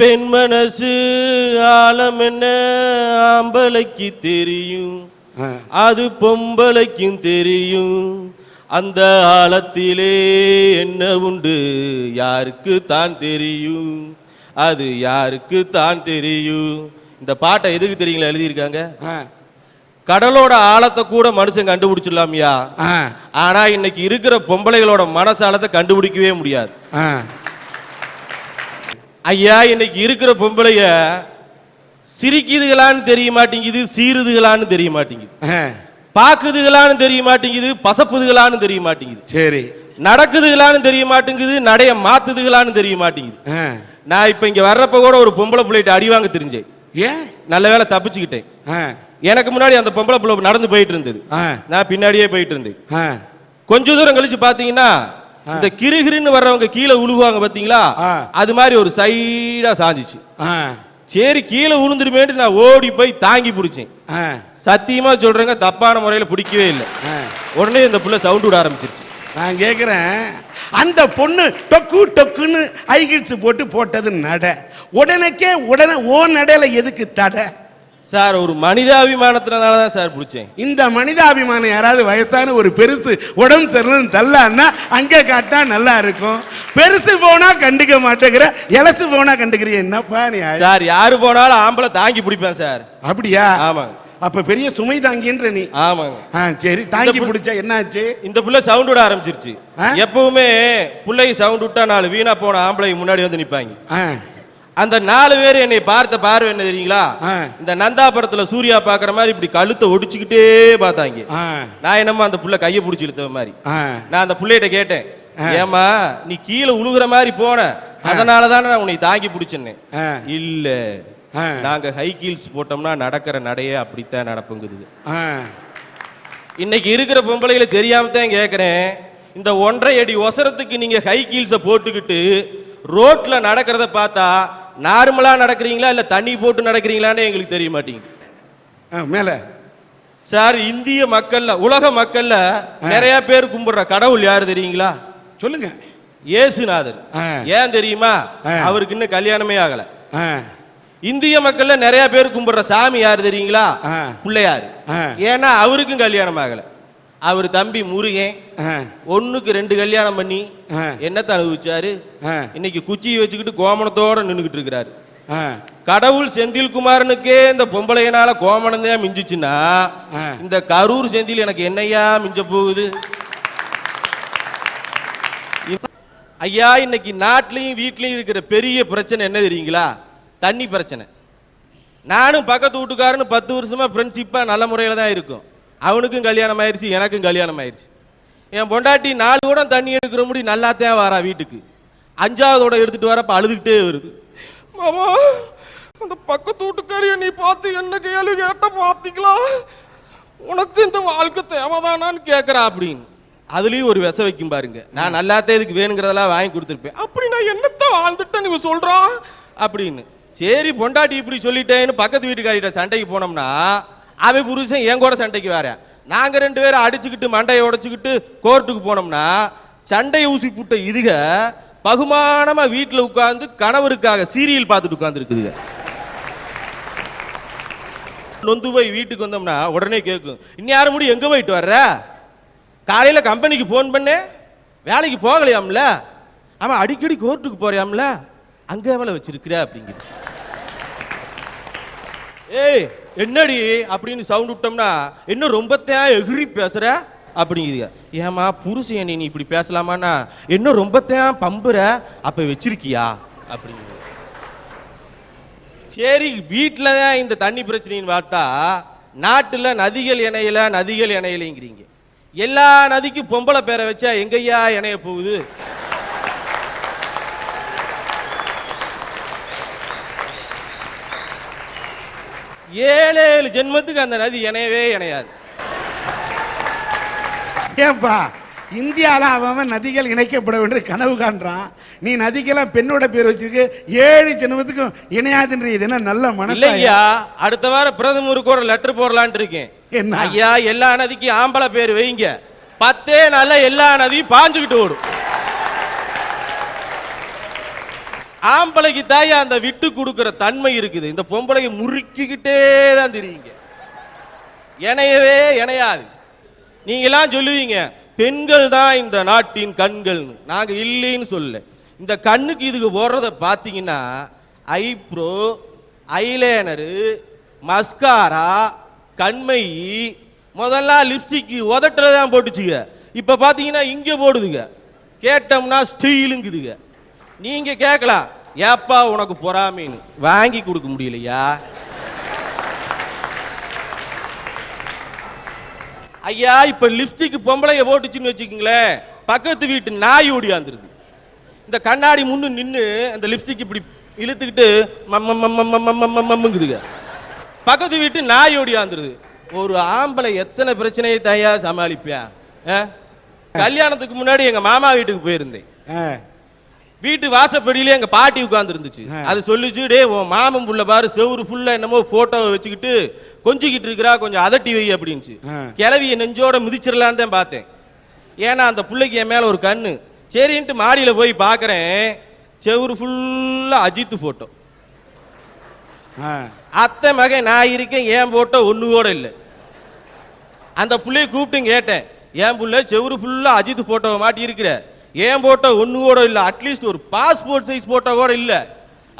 பெண் மனசு ஆழம் என்ன? ஆம்பளைக்கு தெரியும். அது பொம்பளைக்கும் தெரியும். அந்த ஆழத்திலே என்ன உண்டு? யாருக்கு தான் தெரியும். அது யாருக்கு தான் தெரியும். இந்த பாட்டை எதுக்கு தெரியுங்களா எழுதியிருக்காங்க. கடலோட ஆழத்தை கூட மனுஷன் கண்டுபிடிச்சிடலாம்யா. ஆனா இன்னைக்கு இருக்கிற பொம்பளைகளோட மனசாலத்தை கண்டுபிடிக்கவே முடியாது. ஐயா இன்னைக்கு இருக்கிற பொம்பளைய சிரிக்குதுகளான்னு தெரிய மாட்டேங்குது சீருதுகளான்னு தெரிய மாட்டேங்குது. பாக்குதுகளான்னு தெரிய மாட்டேங்குது பசப்புதுகளான்னு தெரிய மாட்டேங்குது சரி நடக்குதுகளான்னு தெரிய மாட்டேங்குது நடைய மாத்துதுகளான்னு தெரிய மாட்டேங்குது. நான் இப்ப இங்க வர்றப்ப கூட ஒரு பொம்பளை பிள்ளைகிட்ட அடி வாங்க தெரிஞ்சேன் ஏன் நல்ல வேளை தப்பிச்சுக்கிட்டேன். எனக்கு முன்னாடி அந்த பொம்பளை பிள்ளை நடந்து போயிட்டு இருந்தது. நான் பின்னாடியே போயிட்டு இருந்தேன். கொஞ்ச தூரம் கழிச்சு பாத்தீங்கன்னா இந்த கிருகிருன்னு வர்றவங்க கீழே உழுவாங்க பாத்தீங்களா. அது மாதிரி ஒரு சைடா சாஞ்சிச்சு. சரி கீழே விழுந்துருமேன்ட்டு நான் ஓடி போய் தாங்கி பிடிச்சேன் ஆ. சத்தியமா சொல்றேங்க தப்பான முறையில் பிடிக்கவே இல்லை. உடனே இந்த புள்ள சவுண்ட் விட ஆரம்பிச்சிருச்சு நான் கேட்குறேன் அந்த பொண்ணு டொக்கு டொக்குன்னு ஐகிட்ஸ் போட்டு போட்டது நட உடனேக்கே உடனே ஓ நடையில எதுக்கு தடை சார் ஒரு மனிதாபிமானத்தினால தான் சார் பிடிச்சேன். இந்த மனிதாபிமானம் யாராவது வயசான ஒரு பெருசு உடம்பு சரியில்லைன்னு தள்ளான்னா அங்கே காட்டா நல்லா இருக்கும். பெருசு போனா கண்டுக்க மாட்டேங்கிற இலசு போனா கண்டுக்கிறிய என்னப்பா நீ சார் யாரு போனாலும் ஆம்பளை தாங்கி பிடிப்பேன் சார். அப்படியா? ஆமாங்க. அப்ப பெரிய சுமை தாங்கின்ற நீ. ஆமாங்க. ஆ சரி தாங்கி பிடிச்சா என்னாச்சு? இந்த புள்ள சவுண்ட் விட ஆரம்பிச்சிருச்சு? எப்பவுமே புள்ளை சவுண்ட் விட்டா நாலு வீணா போன ஆம்பளை முன்னாடி வந்து நிப்பாங்க. அந்த நாலு பேர் என்னை பார்த்த பார்வை என்ன தெரியுங்களா. இந்த நந்தாபுரத்துல சூர்யா பாக்குற மாதிரி இப்படி கழுத்தை ஒடிச்சுக்கிட்டே பார்த்தாங்க. நான் என்னமோ அந்த புள்ள கையை பிடிச்சி இழுத்த மாதிரி? நான் அந்த புள்ளையிட்ட கேட்டேன் ஏமா நீ கீழே உழுகுற மாதிரி போன. அதனால தானே நான் உன்னை தாங்கி பிடிச்சேன்னு. ஆ. இல்ல. நாங்க ஹை கீல்ஸ் போட்டோம்னா நடக்கிற நடையே அப்படித்தான் நடப்புங்குது. இன்னைக்கு இருக்கிற பொம்பளைகளை தெரியாம தான் கேட்குறேன் இந்த ஒன்றரை அடி ஒசரத்துக்கு நீங்க ஹை கீல்ஸை போட்டுக்கிட்டு ரோட்ல நடக்கிறத பார்த்தா நார்மலா நடக்கிறீங்களா இல்ல தண்ணி போட்டு நடக்கிறீங்களான்னு எங்களுக்கு தெரிய மாட்டேங்குது. மேல. சார் இந்திய மக்கள்ல உலக மக்கள்ல நிறைய பேர் கும்பிடுற கடவுள் யாரு தெரியுங்களா? சொல்லுங்க. இயேசுநாதர். ஆ. ஏன் தெரியுமா. அவருக்கு இன்னும் கல்யாணமே ஆகல. இந்திய மக்கள்ல நிறைய பேர் கும்பிடுற சாமி யாரு தெரியுங்களா. பிள்ளையாரு. ஏன்னா அவருக்கும் கல்யாணம் ஆகல. அவர் தம்பி முருகன் ஆ. ஒண்ணுக்கு ரெண்டு கல்யாணம் பண்ணி. என்னத்தை அனுபவிச்சாரு? இன்னைக்கு குச்சியை வச்சுக்கிட்டு கோமணத்தோட நின்றுகிட்டு இருக்கிறாரு. கடவுள் செந்தில்குமாரனுக்கே இந்த பொம்பளையனால கோமணம் தான் மிஞ்சிச்சுன்னா. இந்த கரூர் செந்தில் எனக்கு என்னையா மிஞ்ச போகுது? ஐயா இன்னைக்கு நாட்டிலையும் வீட்லயும் இருக்கிற பெரிய பிரச்சனை என்ன தெரியுங்களா? தண்ணி பிரச்சனை. நானும் பக்கத்து வீட்டுக்காரன்னு பத்து வருஷமா ஃப்ரெண்ட்ஷிப்பா நல்ல முறையில் தான் இருக்கும். அவனுக்கும் கல்யாணம் ஆயிடுச்சு எனக்கும் கல்யாணம் ஆயிடுச்சு என் பொண்டாட்டி நாலு கூட தண்ணி எடுக்கிற முடி நல்லாத்தான் வரா வீட்டுக்கு. அஞ்சாவதோட எடுத்துட்டு வரப்ப அழுதுகிட்டே வருது. மாமா அந்த பக்கத்து வீட்டுக்காரிய நீ பார்த்து என்ன கேள்வி கேட்ட பார்த்திக்கலாம். உனக்கு இந்த வாழ்க்கை தேவைதானான்னு கேட்குறா அப்படின்னு. அதுலேயும் ஒரு விச வைக்கும் பாருங்க. நான் நல்லாத்தே இதுக்கு வேணுங்கிறதெல்லாம் வாங்கி கொடுத்துருப்பேன். அப்படி நான் என்னத்தை வாழ்ந்துட்டேன் இவன் சொல்றான் அப்படின்னு. சரி பொண்டாட்டி இப்படி சொல்லிட்டேன்னு பக்கத்து வீட்டுக்காரிட்ட சண்டைக்கு போனோம்னா அவன் புருஷன் என் கூட சண்டைக்கு வேற. நாங்கள் ரெண்டு பேரும் அடிச்சுக்கிட்டு மண்டையை உடச்சிக்கிட்டு கோர்ட்டுக்கு போனோம்னா சண்டையை ஊசி புட்ட இதுக பகுமானமாக வீட்டில் உட்காந்து கணவருக்காக சீரியல் பார்த்துட்டு உட்காந்துருக்குதுங்க நொந்து போய் வீட்டுக்கு வந்தோம்னா உடனே கேட்கும் இன்ன யாரும் முடியும் எங்கே போயிட்டு வர்ற? காலையில் கம்பெனிக்கு ஃபோன் பண்ணேன். வேலைக்கு போகலையாம்ல? அவன் அடிக்கடி கோர்ட்டுக்கு போறியாம்ல? அங்கே வேலை வச்சிருக்கிற? அப்படிங்குது. ஏய் என்னடி அப்படின்னு சவுண்ட் விட்டோம்னா இன்னும் ரொம்ப தேன் எகிரி பேசுற? அப்படிங்குதுங்க. ஏமா புருஷன் நீ இப்படி பேசலாமாண்ணா? இன்னும் ரொம்ப தேன் பம்புற? அப்ப வச்சிருக்கியா? அப்படிங்குது. சரி வீட்டில் தான் இந்த தண்ணி பிரச்சனைன்னு பார்த்தா நாட்டில் நதிகள் இணையில நதிகள் இணையலைங்கிறீங்க. எல்லா நதிக்கும் பொம்பளை பேரை வச்சா எங்கய்யா இணைய போகுது? ஏழு ஏழு ஜென்மத்துக்கு அந்த நதி இணையவே இணையாது. ஏன்பா இந்தியாவில் அவன் நதிகள் இணைக்கப்பட வேண்டும் கனவு காண்றான். நீ நதிக்கெல்லாம் பெண்ணோட பேர் வச்சிருக்கு ஏழு ஜென்மத்துக்கும் இணையாதுன்ற இது என்ன நல்ல மனசா இல்லையா அடுத்த வாரம் பிரதமருக்கு ஒரு லெட்டர் போடலான்ட்டு இருக்கேன். என்ன? ஐயா எல்லா நதிக்கும் ஆம்பளை பேர் வைங்க. பத்தே நாள்ல எல்லா நதியும் பாஞ்சுக்கிட்டு ஓடும். ஆம்பளைக்கு தாயா அந்த விட்டு கொடுக்குற தன்மை இருக்குது. இந்த பொம்பளைக்கு முறுக்கிக்கிட்டே தான் தெரியுங்க. இணையவே இணையாது நீங்களாம் சொல்லுவீங்க பெண்கள் தான் இந்த நாட்டின் கண்கள்னு. நாங்கள் இல்லைன்னு சொல்ல இந்த கண்ணுக்கு இதுக்கு போடுறத பார்த்தீங்கன்னா ஐப்ரோ ஐலேனரு மஸ்காரா கண்மை முதல்ல லிப்ஸ்டிக்கு உதட்டுறதான் போட்டுச்சுங்க. இப்போ பார்த்தீங்கன்னா இங்கே போடுதுங்க. கேட்டோம்னா ஸ்டீலுங்குதுங்க. நீங்கள் கேட்கலாம். ஏப்பா உனக்கு பொறாமைன்னு. வாங்கி கொடுக்க முடியலையா? ஐயா இப்ப லிப்ஸ்டிக் பொம்பளைய போட்டுச்சுன்னு வச்சுக்கோங்களேன். பக்கத்து வீட்டு நாய் ஓடியாந்துருது இந்த கண்ணாடி முன்னு நின்று அந்த லிப்ஸ்டிக் இப்படி இழுத்துக்கிட்டு மம்முங்குதுங்க பக்கத்து வீட்டு நாய் ஓடியாந்துருது ஒரு ஆம்பளை எத்தனை பிரச்சனையை தயா சமாளிப்பியா? ஆ? கல்யாணத்துக்கு முன்னாடி எங்க மாமா வீட்டுக்கு போயிருந்தேன். ஆ, வீட்டு வாசப்படியிலே எங்க பாட்டி உட்கார்ந்து இருந்துச்சு. அது சொல்லுச்சு டே உன் மாமன் புள்ள பாரு செவுரு ஃபுல்லா என்னமோ போட்டோவை வச்சுக்கிட்டு கொஞ்சிக்கிட்டு இருக்கிறா கொஞ்சம் அதட்டி வை அப்படின்ச்சு ஆ. கிளவிய நெஞ்சோட மிதிச்சிடலான்னு தான் பார்த்தேன். ஏன்னா அந்த பிள்ளைக்கு என் மேல ஒரு கண்ணு. சரின்ட்டு மாடியில போய் பார்க்கறேன் செவுரு ஃபுல்லா அஜித் போட்டோ. அத்தை மகன் நான் இருக்கேன் ஏன் போட்டோ ஒண்ணு கூட இல்லை. அந்த புள்ளைய கூப்பிட்டு கேட்டேன் ஏன் புள்ள செவுரு ஃபுல்லா அஜித் போட்டோவை மாட்டி இருக்கிற ஏன் போட்டோ ஒண்ணு கூட இல்லை அட்லீஸ்ட் ஒரு பாஸ்போர்ட் சைஸ் போட்டோ கூட இல்லை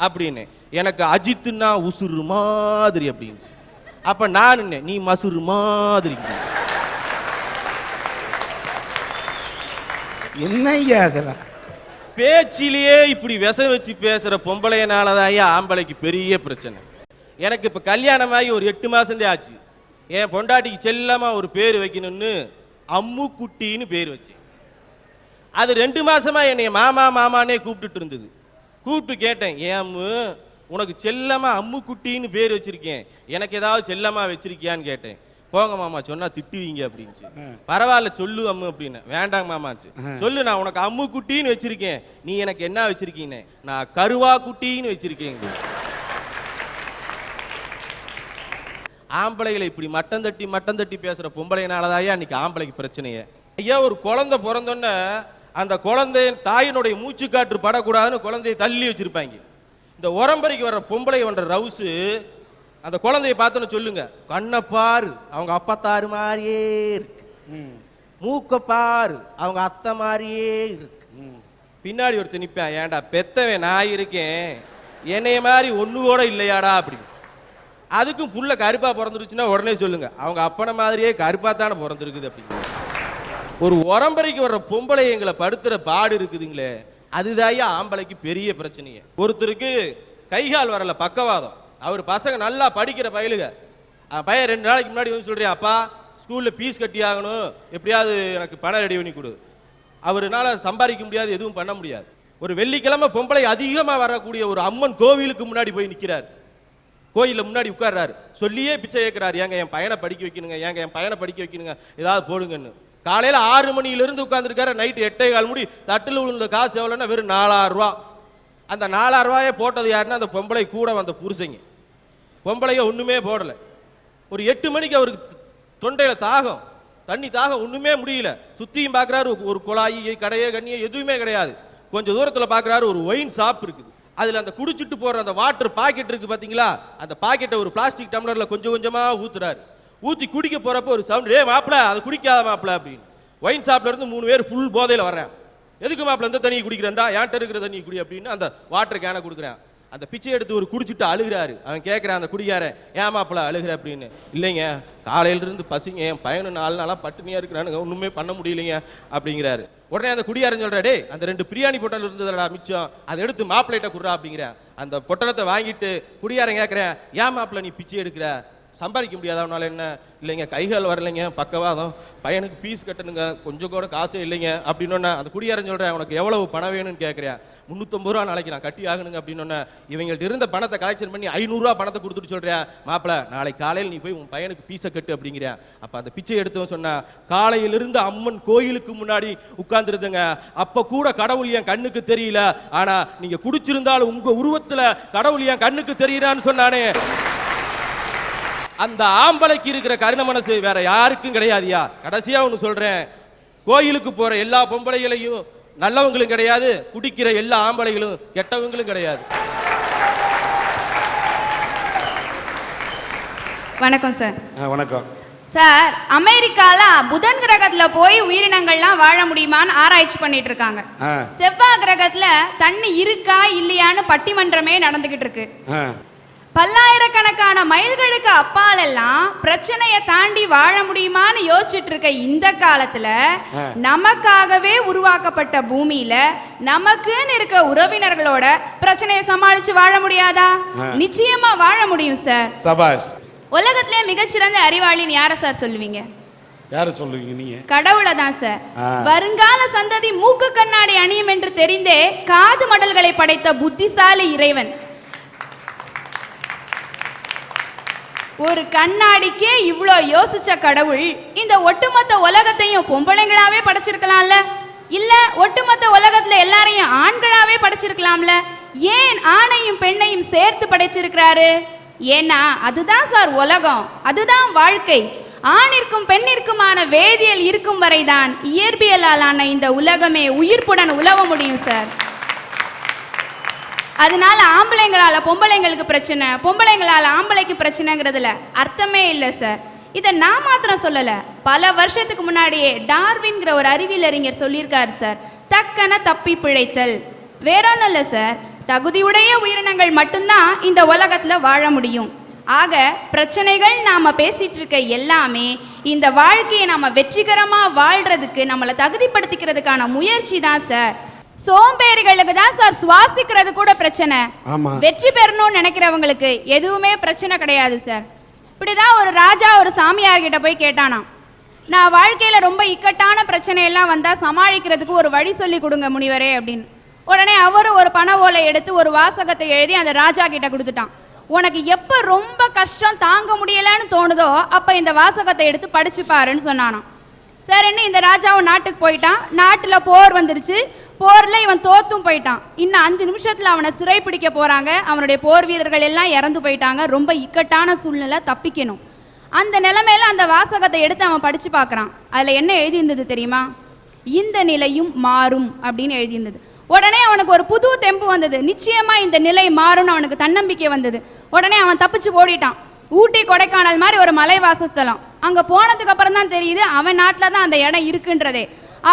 அப்படின்னு. எனக்கு அஜித்துன்னா உசுறு மாதிரி அப்படின்ச்சு அப்ப நான் நீ மசுறு மாதிரி. என்னய்யா அதெல்லாம் பேச்சிலேயே இப்படி விச வச்சு பேசுற பொம்பளையனாலதான் ஐயா ஆம்பளைக்கு பெரிய பிரச்சனை. எனக்கு இப்ப கல்யாணமாகி ஒரு எட்டு மாசந்தே ஆச்சு. என் பொண்டாட்டிக்கு செல்லமா ஒரு பேர் வைக்கணும்னு அம்மு குட்டின்னு பேர் வச்சேன். அது ரெண்டு மாசமா என்னைய மாமா மாமானே கூப்பிட்டுட்டு இருந்தது. கூப்பிட்டு கேட்டேன் ஏன் அம்மு உனக்கு செல்லமா அம்மு குட்டின்னு பேர் வச்சிருக்கேன். எனக்கு ஏதாவது செல்லமா வச்சிருக்கியான்னு கேட்டேன். போங்க மாமா சொன்னா திட்டுவீங்க அப்படின்ச்சு ஆ. பரவாயில்ல சொல்லு அம்மு அப்படின்னு. வேண்டாங்க மாமாச்சு. சொல்லு நான் உனக்கு அம்மு குட்டின்னு வச்சிருக்கேன். நீ எனக்கு என்ன வச்சிருக்கீங்க நான் கருவா குட்டின்னு வச்சிருக்கேன். ஆம்பளைகளை இப்படி மட்டம் தட்டி மட்டம் தட்டி பேசுற பொம்பளைனாலதான் இன்னைக்கு ஆம்பளைக்கு பிரச்சனையே. ஐயா ஒரு குழந்தை பிறந்தோன்னே அந்த குழந்தை தாயினுடைய மூச்சுக்காற்று படக்கூடாதுன்னு குழந்தையை தள்ளி வச்சிருப்பாங்க. இந்த உரம்பரைக்கு வர்ற பொம்பளை பண்ற ரவுசு அந்த குழந்தைய பார்த்தோன்னு சொல்லுங்க கண்ணை பாரு அவங்க அப்பத்தாரு மாதிரியே இருக்கு. மூக்க பாரு அவங்க அத்தை மாதிரியே இருக்கு. ம். பின்னாடி ஒருத்தர் நிப்பேன் ஏன்டா பெத்தவன் நான் இருக்கேன். என்னைய மாதிரி ஒண்ணு கூட இல்லையாடா அப்படி. அதுக்கும் புள்ள கருப்பா பிறந்துருச்சுன்னா உடனே சொல்லுங்க அவங்க அப்பனை மாதிரியே கருப்பா தானே பிறந்திருக்குது அப்படிங்க ஒரு உரம்பரைக்கு வர்ற பொம்பளை எங்களை படுத்துற பாடு இருக்குதுங்களே அதுதாயா ஆம்பளைக்கு பெரிய பிரச்சனையே. ஒருத்தருக்கு கைகால் வரல பக்கவாதம். அவர் பசங்க நல்லா படிக்கிற பயலுக. பையன் ரெண்டு நாளைக்கு முன்னாடி வந்து சொல்றியா அப்பா ஸ்கூல்ல ஃபீஸ் கட்டி ஆகணும். எப்படியாவது எனக்கு பணம் ரெடி பண்ணி கொடு. அவருனால சம்பாதிக்க முடியாது எதுவும் பண்ண முடியாது. ஒரு வெள்ளிக்கிழமை பொம்பளை அதிகமாக வரக்கூடிய ஒரு அம்மன் கோவிலுக்கு முன்னாடி போய் நிற்கிறார் கோயிலில் முன்னாடி உட்கார்றாரு. சொல்லியே பிச்சை கேட்கிறாரு ஏங்க என் பையனை படிக்க வைக்கணுங்க ஏங்க என் பையனை படிக்க வைக்கணுங்க. ஏதாவது போடுங்கன்னு. காலையில் ஆறு மணியிலிருந்து உட்காந்துருக்காரு நைட்டு எட்டே கால் முடி தட்டில் விழுந்த காசு எவ்வளோன்னா வெறும் நாலாயிரம் ரூபா. அந்த நாலாயிரம் ரூபாயை போட்டது யாருன்னா அந்த பொம்பளை கூட வந்த புருஷங்க. பொம்பளைய ஒன்றுமே போடலை. ஒரு எட்டு மணிக்கு அவருக்கு தொண்டையில் தாகம் தண்ணி தாகம் ஒன்றுமே முடியல. சுற்றியும் பார்க்குறாரு ஒரு குழாயி கடையே கண்ணியே எதுவுமே கிடையாது. கொஞ்சம் தூரத்தில் பார்க்குறாரு ஒரு ஒயின் ஷாப் இருக்குது. அதில் அந்த குடிச்சிட்டு போகிற அந்த வாட்டர் பாக்கெட் இருக்குது பார்த்தீங்களா அந்த பாக்கெட்டை ஒரு பிளாஸ்டிக் டம்ளரில் கொஞ்சம் கொஞ்சமாக ஊற்றுறாரு ஊற்றி குடிக்க போகிறப்ப ஒரு சவுண்ட் ஏ மாப்பிள அதை குடிக்காத மாப்பிள அப்படின்னு. ஒயின் ஷாப்ல இருந்து மூணு பேர் ஃபுல் போதையில் வர்றேன். எதுக்கு மாப்பிள இந்த குடிக்கிறேன் தான் ஏன்ட்ட இருக்கிற தண்ணி குடி அப்படின்னு அந்த வாட்டர் கேனை கொடுக்குறேன். அந்த பிச்சை எடுத்து ஒரு குடிச்சிட்டு அழுகிறாரு. அவன் கேட்குறான் அந்த குடிகாரன் ஏன் மாப்பிள அழுகிற? அப்படின்னு. இல்லைங்க காலையிலிருந்து பசிங்க என் பையனு நாலு நாளாக பட்டினியாக இருக்கிறானுங்க ஒன்றுமே பண்ண முடியலைங்க அப்படிங்கிறாரு. உடனே அந்த குடியாரன் சொல்கிறா டே அந்த ரெண்டு பிரியாணி பொட்டல் இருந்ததுடா மிச்சம். அதை எடுத்து மாப்பிள்ளைகிட்ட குடுறா அப்படிங்கிறேன் அந்த பொட்டலத்தை வாங்கிட்டு குடியாரன் கேட்குறேன் ஏன் மாப்பிள நீ பிச்சை எடுக்கிற? சம்பாதிக்க முடியாத? அவனால் என்ன? இல்லைங்க கைகால் வரலைங்க பக்கவாதம். பையனுக்கு ஃபீஸ் கட்டணுங்க கொஞ்சம் கூட காசே இல்லைங்க. அப்படின்னு அந்த குடியாரன் சொல்கிறேன் உனக்கு எவ்வளவு பணம் வேணும்னு கேட்குறேன் முந்நூற்றம்பது ரூபா நாளைக்கு நான் கட்டி ஆகணுங்க. அப்படின்னு இவங்கள்ட்ட இருந்த பணத்தை கலெக்ஷன் பண்ணி ஐநூறுரூவா பணத்தை கொடுத்துட்டு சொல்கிறியா மாப்பிள நாளைக்கு காலையில் நீ போய் உன் பையனுக்கு பீஸை கட்டு அப்படிங்கிறியா? அப்போ அந்த பிச்சை எடுத்தவன் சொன்னால் காலையிலிருந்து அம்மன் கோயிலுக்கு முன்னாடி உட்கார்ந்துருந்தங்க. அப்போ கூட கடவுள் என் கண்ணுக்கு தெரியல. ஆனால் நீங்கள் குடிச்சிருந்தாலும் உங்கள் உருவத்தில் கடவுள் என் கண்ணுக்கு தெரியிறான்னு சொன்னானே. அந்த ஆம்பளைக்கு இருக்கிற கருண மனசு வேற யாருக்கும் கிடையாதுயா. கடைசியா ஒன்று சொல்றேன். கோயிலுக்கு போற எல்லா பொம்பளைகளையும் நல்லவங்களும் கிடையாது குடிக்கிற எல்லா ஆம்பளைகளும் கெட்டவங்களும் கிடையாது. வணக்கம் சார் ஆ, வணக்கம். சார் அமெரிக்கால புதன் கிரகத்துல போய் உயிரினங்கள்லாம் வாழ முடியுமான்னு ஆராய்ச்சி பண்ணிட்டு இருக்காங்க. செவ்வாய் கிரகத்துல தண்ணி இருக்கா இல்லையான்னு பட்டிமன்றமே நடந்துகிட்டு இருக்கு. பல்லாயிரக்கணக்கான மைல்களுக்கு அப்பால் எல்லாம் பிரச்சனையை தாண்டி வாழ முடியுமான்னு யோசிச்சுட்டு இருக்க இந்த காலத்துல. நமக்காகவே உருவாக்கப்பட்ட பூமியில நமக்குன்னு இருக்க உறவினர்களோட பிரச்சனையை சமாளிச்சு வாழ முடியாதா. நிச்சயமா வாழ முடியும் சார் சபாஷ். உலகத்திலே மிகச்சிறந்த அறிவாளின்னு யாரை சார் சொல்லுவீங்க? யாரை சொல்லுவீங்க நீங்க? கடவுளை தான் சார். வருங்கால சந்ததி மூக்கு கண்ணாடி அணியும் என்று தெரிந்தே காது மடல்களை படைத்த புத்திசாலி இறைவன். ஒரு கண்ணாடிக்கே இவ்வளோ யோசிச்ச கடவுள் இந்த ஒட்டுமொத்த உலகத்தையும் பொம்பளைங்களாவே படைச்சிருக்கலாம்ல? இல்ல ஒட்டுமொத்த உலகத்துல எல்லாரையும் ஆண்களாவே படைச்சிருக்கலாம்ல? ஏன் ஆணையும் பெண்ணையும் சேர்த்து படைச்சிருக்கிறாரு? ஏன்னா அதுதான் சார் உலகம். அதுதான் வாழ்க்கை. ஆணிற்கும் பெண்ணிற்குமான வேதியியல் இருக்கும் வரைதான் இயற்பியலாலான இந்த உலகமே உயிர்ப்புடன் உலவ முடியும் சார். அதனால ஆம்பளைங்களால பொம்பளைங்களுக்கு பிரச்சனை பொம்பளைங்களால ஆம்பளைக்கு பிரச்சனைங்கிறதுல அர்த்தமே இல்லை சார் இதை நான் மாத்திரம் சொல்லல. பல வருஷத்துக்கு முன்னாடியே டார்வின்கிற ஒரு அறிவியல் அறிஞர் சொல்லியிருக்காரு சார் தக்கன தப்பி பிழைத்தல். வேற ஒன்றும் இல்லை சார் தகுதியுடைய உயிரினங்கள் மட்டும்தான் இந்த உலகத்துல வாழ முடியும். ஆக பிரச்சனைகள் நாம பேசிட்டு இருக்க எல்லாமே இந்த வாழ்க்கையை நாம வெற்றிகரமா வாழ்றதுக்கு நம்மளை தகுதிப்படுத்திக்கிறதுக்கான முயற்சி தான் சார் சோம்பேறிகளுக்கு தான் சார் சுவாசிக்கிறது கூட பிரச்சனை. ஆமா. வெற்றி பெறணும்னு நினைக்கிறவங்களுக்கு எதுவுமே பிரச்சனை கிடையாது சார். இப்படிதான் ஒரு ராஜா ஒரு சாமியார் கிட்ட போய் கேட்டானாம். நான் வாழ்க்கையில ரொம்ப இக்கட்டான பிரச்சனை எல்லாம் வந்தா சமாளிக்கிறதுக்கு ஒரு வழி சொல்லி கொடுங்க முனிவரே அப்படின்னு. உடனே அவரும் ஒரு பண ஓலை எடுத்து ஒரு வாசகத்தை எழுதி அந்த ராஜா கிட்ட கொடுத்துட்டான். உனக்கு எப்ப ரொம்ப கஷ்டம் தாங்க முடியலன்னு தோணுதோ அப்ப இந்த வாசகத்தை எடுத்து படிச்சு பாருன்னு சொன்னானாம். சரின்னு இந்த ராஜாவும் நாட்டுக்கு போயிட்டான்? நாட்டில் போர் வந்துருச்சு. போரில் இவன் தோத்தும் போயிட்டான். இன்னும் அஞ்சு நிமிஷத்தில் அவனை சிறை பிடிக்க போகிறாங்க அவனுடைய போர் வீரர்கள் எல்லாம் இறந்து போயிட்டாங்க. ரொம்ப இக்கட்டான சூழ்நிலை தப்பிக்கணும். அந்த நிலைமையில அந்த வாசகத்தை எடுத்து அவன் படித்து பார்க்குறான். அதில் என்ன எழுதியிருந்தது தெரியுமா? இந்த நிலையும் மாறும் அப்படின்னு எழுதியிருந்தது. உடனே அவனுக்கு ஒரு புது தெம்பு வந்தது. நிச்சயமாக இந்த நிலை மாறும்னு அவனுக்கு தன்னம்பிக்கை வந்தது. உடனே அவன் தப்பிச்சு ஓடிட்டான். ஊட்டி கொடைக்கானல் மாதிரி ஒரு மலை வாசஸ்தலம் அங்கே போனதுக்கு அப்புறம் தான் தெரியுது அவன் நாட்டில் தான் அந்த இடம் இருக்குன்றதே.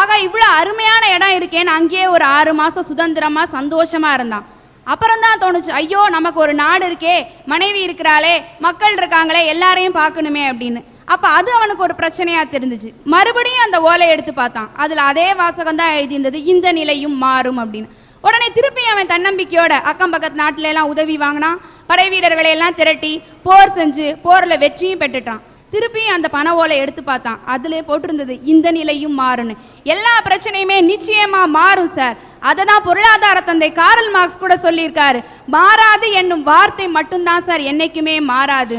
ஆக இவ்வளோ அருமையான இடம் இருக்கேன்னு அங்கேயே ஒரு ஆறு மாதம் சுதந்திரமாக சந்தோஷமாக இருந்தான். அப்புறம் தான் தோணுச்சு ஐயோ நமக்கு ஒரு நாடு இருக்கே மனைவி இருக்கிறாளே மக்கள் இருக்காங்களே எல்லாரையும் பார்க்கணுமே அப்படின்னு. அப்போ அது அவனுக்கு ஒரு பிரச்சனையாக தெரிஞ்சிச்சு. மறுபடியும் அந்த ஓலை எடுத்து பார்த்தான். அதில் அதே வாசகம் தான் எழுதியிருந்தது இந்த நிலையும் மாறும் அப்படின்னு. உடனே திருப்பி அவன் தன்னம்பிக்கையோட அக்கம் பக்கத்து நாட்டுல எல்லாம் உதவி வாங்கினான். படை வீரர்களை எல்லாம் திரட்டி போர் செஞ்சு போரில் வெற்றியும் பெற்றுட்டான். திருப்பியும் அந்த பண ஓலை எடுத்து பார்த்தான். அதிலே போட்டிருந்தது இந்த நிலையும் மாறும்னு. எல்லா பிரச்சனையுமே நிச்சயமா மாறும் சார். அதை தான் பொருளாதார தந்தை காரல் மார்க்ஸ் கூட சொல்லியிருக்காரு. மாறாது என்னும் வார்த்தை மட்டும்தான் சார் என்னைக்குமே மாறாது.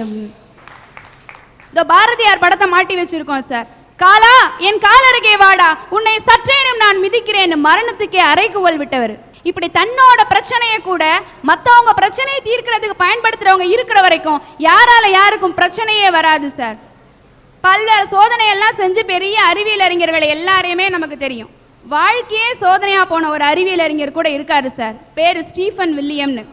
இந்த பாரதியார் படத்தை மாட்டி வச்சிருக்கோம் சார். காலா என் காலருகே வாடா. உன்னை சற்றேனும் நான் மிதிக்கிறேன் மரணத்துக்கே அரைக்குவல் விட்டவர். இப்படி தன்னோட பிரச்சனையை கூட மற்றவங்க பிரச்சனையை தீர்க்கிறதுக்கு பயன்படுத்துறவங்க இருக்கிற வரைக்கும் யாரால யாருக்கும் பிரச்சனையே வராது சார். பல்வேறு சோதனை எல்லாம் செஞ்சு பெரிய அறிவியல் அறிஞர்களை எல்லாரையுமே நமக்கு தெரியும். வாழ்க்கையே சோதனையாக போன ஒரு அறிவியல் அறிஞர் கூட இருக்காரு சார். பேர் ஸ்டீஃபன் வில்லியம்னு.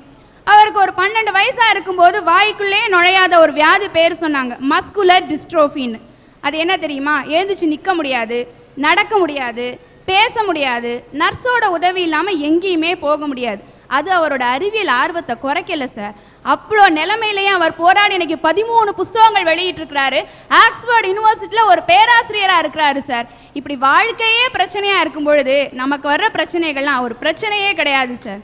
அவருக்கு ஒரு பன்னெண்டு வயசாக இருக்கும்போது வாய்க்குள்ளே நுழையாத ஒரு வியாதி பேர் சொன்னாங்க. மஸ்குலர் டிஸ்ட்ரோஃபின்னு. அது என்ன தெரியுமா? எழுந்துச்சு நிற்க முடியாது நடக்க முடியாது பேச முடியாது நர்ஸோட உதவி இல்லாமல் எங்கேயுமே போக முடியாது. அது அவரோட அறிவியல் ஆர்வத்தை குறைக்கல சார் அவ்வளோ நிலைமையிலேயே அவர் போராடி இன்னைக்கு பதிமூணு புஸ்தகங்கள் வெளியிட்டிருக்கிறாரு. ஆக்ஸ்போர்ட் யூனிவர்சிட்டியில் ஒரு பேராசிரியராக இருக்கிறாரு சார் இப்படி வாழ்க்கையே பிரச்சனையாக இருக்கும் பொழுது நமக்கு வர்ற பிரச்சனைகள்லாம் ஒரு பிரச்சனையே கிடையாது சார்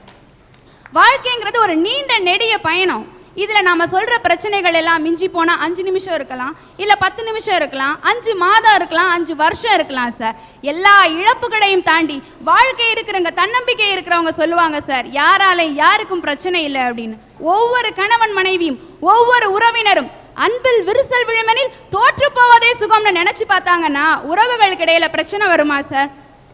வாழ்க்கைங்கிறது ஒரு நீண்ட நெடிய பயணம். இதில் நம்ம சொல்கிற பிரச்சனைகள் எல்லாம் மிஞ்சி போனால் அஞ்சு நிமிஷம் இருக்கலாம் இல்லை பத்து நிமிஷம் இருக்கலாம் அஞ்சு மாதம் இருக்கலாம் அஞ்சு வருஷம் இருக்கலாம் சார் எல்லா இழப்புகளையும் தாண்டி வாழ்க்கை இருக்கிறவங்க தன்னம்பிக்கை இருக்கிறவங்க சொல்லுவாங்க சார் யாராலையும் யாருக்கும் பிரச்சனை இல்லை அப்படின்னு. ஒவ்வொரு கணவன் மனைவியும் ஒவ்வொரு உறவினரும் அன்பில் விரிசல் விழுமெனில் தோற்று போவதே சுகம்னு நினைச்சு பார்த்தாங்கன்னா உறவுகளுக்கு இடையில பிரச்சனை வருமா சார்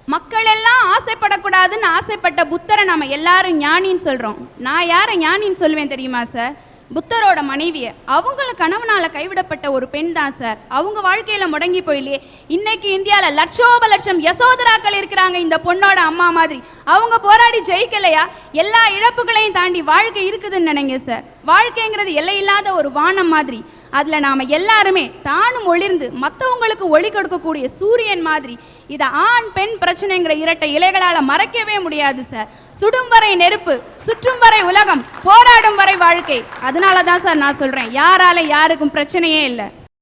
மக்கள் எல்லாம் ஆசைப்படக்கூடாதுன்னு ஆசைப்பட்ட புத்தரை நம்ம எல்லாரும் ஞானின்னு சொல்றோம். நான் யாரை ஞானின்னு சொல்லுவேன் தெரியுமா சார் புத்தரோட மனைவியை. அவங்கள கணவனால் கைவிடப்பட்ட ஒரு பெண் தான் சார். அவங்க வாழ்க்கையில் முடங்கி போயிலே இன்னைக்கு இந்தியாவில் லட்சோப லட்சம் யசோதராக்கள் இருக்கிறாங்க இந்த பொண்ணோட அம்மா மாதிரி. அவங்க போராடி ஜெயிக்கலையா? எல்லா இழப்புகளையும் தாண்டி வாழ்க்கை இருக்குதுன்னு நினைங்க சார். வாழ்க்கைங்கிறது எல்லையில்லாத ஒரு வானம் மாதிரி. அதில் நாம் எல்லாருமே தானும் ஒளிர்ந்து மற்றவங்களுக்கு ஒளி கொடுக்கக்கூடிய சூரியன் மாதிரி. இதை ஆண் பெண் பிரச்சனைங்கிற இரட்டை இலைகளால் மறைக்கவே முடியாது சார். சுடும் வரை நெருப்பு சுற்றும் வரை உலகம் போராடும் வரை வாழ்க்கை. அதனால தான் சார் நான் சொல்கிறேன் யாரால யாருக்கும் பிரச்சனையே இல்லை.